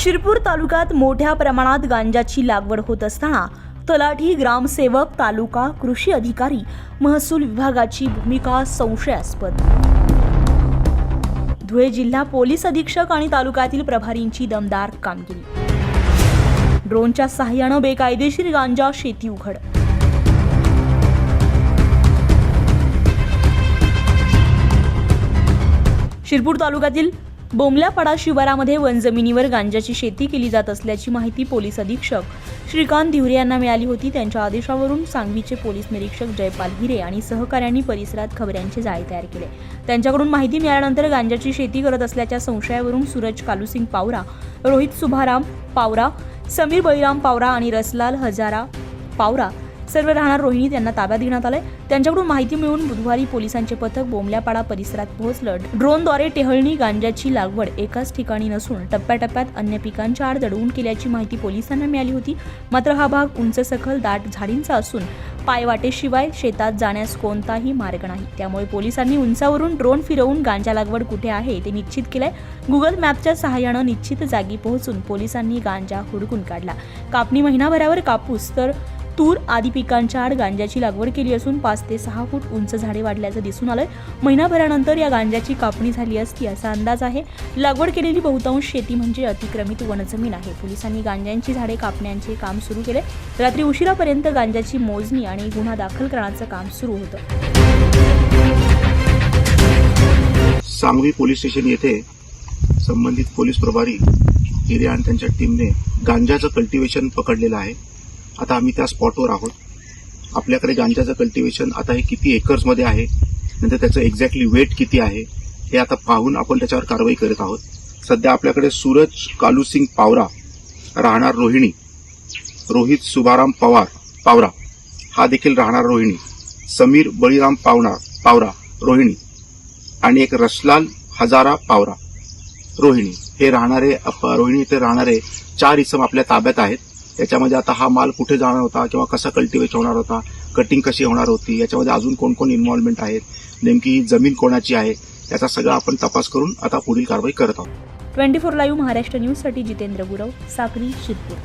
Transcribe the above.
शिरपूर तालुक्यात मोठ्या प्रमाणात गांजाची लागवड होत असताना तलाठी ग्रामसेवक तालुका कृषी अधिकारी महसूल विभागाची भूमिका संशयास्पद. धुळे जिल्हा पोलीस अधीक्षक आणि तालुक्यातील प्रभारींची दमदार कामगिरी. ड्रोनच्या सहाय्यानं बेकायदेशीर गांजा शेती उघड. शिरपूर तालुक्यातील बोमल्यापाडा शिवारामध्ये वनजमिनीवर गांजाची शेती केली जात असल्याची माहिती पोलीस अधीक्षक श्रीकांत धिवरे यांना मिळाली होती. त्यांच्या आदेशावरून सांगवीचे पोलीस निरीक्षक जयपाल हिरे आणि सहकाऱ्यांनी परिसरात खबऱ्यांचे जाळे तयार केले. त्यांच्याकडून माहिती मिळाल्यानंतर गांजाची शेती करत असल्याच्या संशयावरून सूरज कालूसिंग पावरा रोहित सुभाराम पावरा समीर बळीराम पावरा आणि रसलाल हजारा पावरा सर्व राहणार रोहिणी त्यांना ताब्यात घेण्यात आलंय. त्यांच्याकडून माहिती मिळून बुधवारी पोलिसांचे पथक बोमल्यापाडा परिसरात पोहोचलं. ड्रोनद्वारे टेहळणी गांजाची लागवड एकाच ठिकाणी नसून टप्प्याटप्प्यात अन्य पिकांच्या आड दडवून केल्याची माहिती पोलिसांना मिळाली होती. मात्र हा भाग उंच सखल दाट झाडींचा असून पायवाटेशिवाय शेतात जाण्यास कोणताही मार्ग नाही. त्यामुळे पोलिसांनी उंचावरून ड्रोन फिरवून गांजा लागवड कुठे आहे ते निश्चित केलंय. गुगल मॅपच्या सहाय्यानं निश्चित जागी पोहोचून पोलिसांनी गांजा हुडकून काढला. कापणी महिनाभरावर कापूस तर तूर आदी पिकांच्या आड गांजाची लागवड केली असून पाच ते सहा फूट उंच झाडे वाढल्याचं दिसून आलंय. महिनाभरानंतर या गांजाची कापणी झाली असती असा अंदाज आहे. लागवड केलेली बहुतांश शेती म्हणजे अतिक्रमित वनजमीन आहे. पोलिसांनी गांजांची झाडे कापण्याचे काम सुरू केले. रात्री उशिरापर्यंत गांजाची मोजणी आणि गुन्हा दाखल करण्याचं काम सुरू होतं. सांगवी पोलीस स्टेशन येथे संबंधित पोलीस प्रभारी हिरे आणि त्यांच्या टीमने गांजाचं कल्टिवेशन पकडलेलं आहे. आता आम्ही त्या स्पॉटवर आहोत. आपल्याकडे गांजाचं कल्टिवेशन आता हे किती एकर्समध्ये आहे? नंतर त्याचं एक्झॅक्टली वेट किती आहे? हे आता पाहून आपण त्याच्यावर कारवाई करत आहोत. सध्या आपल्याकडे सूरज कालूसिंग पावरा राहणार रोहिणी. रोहित सुभाराम पवार पावरा. हा देखील राहणार रोहिणी. समीर बळीराम पावणार पावरा रोहिणी. आणि एक रसलाल हजारा पावरा रोहिणी. हे राहणारे अप- रोहिणी इथे राहणारे चार इसम आपल्या ताब्यात आहेत. याच्यामध्ये आता हा माल कुठे जाणार होता किंवा कसा कल्टिवेट होणार होता कटिंग कशी होणार होती याच्यामध्ये अजून कोण कोण इन्व्हॉल्वमेंट आहेत नेमकी ही जमीन कोणाची आहे याचा सगळा आपण तपास करून आता पुढील कारवाई करत आहोत. ट्वेंटी फोर लाईव्ह महाराष्ट्र न्यूजसाठी जितेंद्र गुरव साक्री शिरपूर.